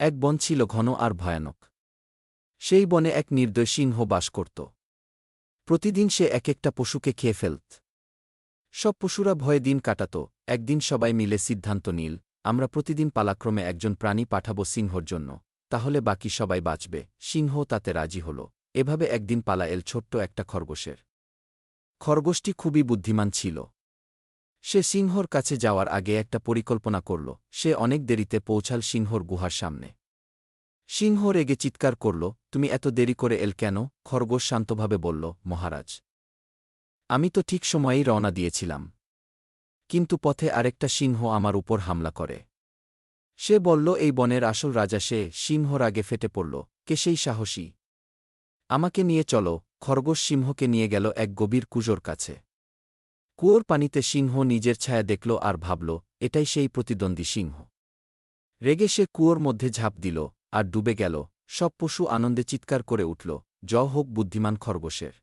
এক বন ছিল ঘন আর ভয়ানক। সেই বনে এক নির্দয় সিংহ বাস করত। প্রতিদিন সে এক একটা পশুকে খেয়ে ফেলত। সব পশুরা ভয়ে দিন কাটাত। একদিন সবাই মিলে সিদ্ধান্ত নিল, আমরা প্রতিদিন পালাক্রমে একজন প্রাণী পাঠাবো সিংহর জন্য, তাহলে বাকি সবাই বাঁচবে। সিংহ তাতে রাজি হল। এভাবে একদিন পালা এল ছোট্ট একটা খরগোশের। খরগোশটি খুবই বুদ্ধিমান ছিল। সে সিংহর কাছে যাওয়ার আগে একটা পরিকল্পনা করল। সে অনেক দেরিতে পৌঁছাল সিংহর গুহার সামনে। সিংহ রেগে চিৎকার করল, তুমি এত দেরি করে এল কেন? খরগোশ শান্তভাবে বলল, মহারাজ, আমি তো ঠিক সময়েই রওনা দিয়েছিলাম। কিন্তু পথে আরেকটা সিংহ আমার উপর হামলা করে। সে বলল, এই বনের আসল রাজা সে। সিংহ রাগে ফেটে পড়ল, কে সেই সাহসী? আমাকে নিয়ে চলো। খরগোশ সিংহকে নিয়ে গেল এক গভীর কুজোর কাছে। কুয়োর পানিতে সিংহ নিজের ছায়া দেখল আর ভাবল, এটাই সেই প্রতিদ্বন্দ্বী সিংহ। রেগে সে কুয়োর মধ্যে ঝাঁপ দিল আর ডুবে গেল, সব পশু আনন্দে চিৎকার করে উঠল, জ হোক বুদ্ধিমান খরগোশের।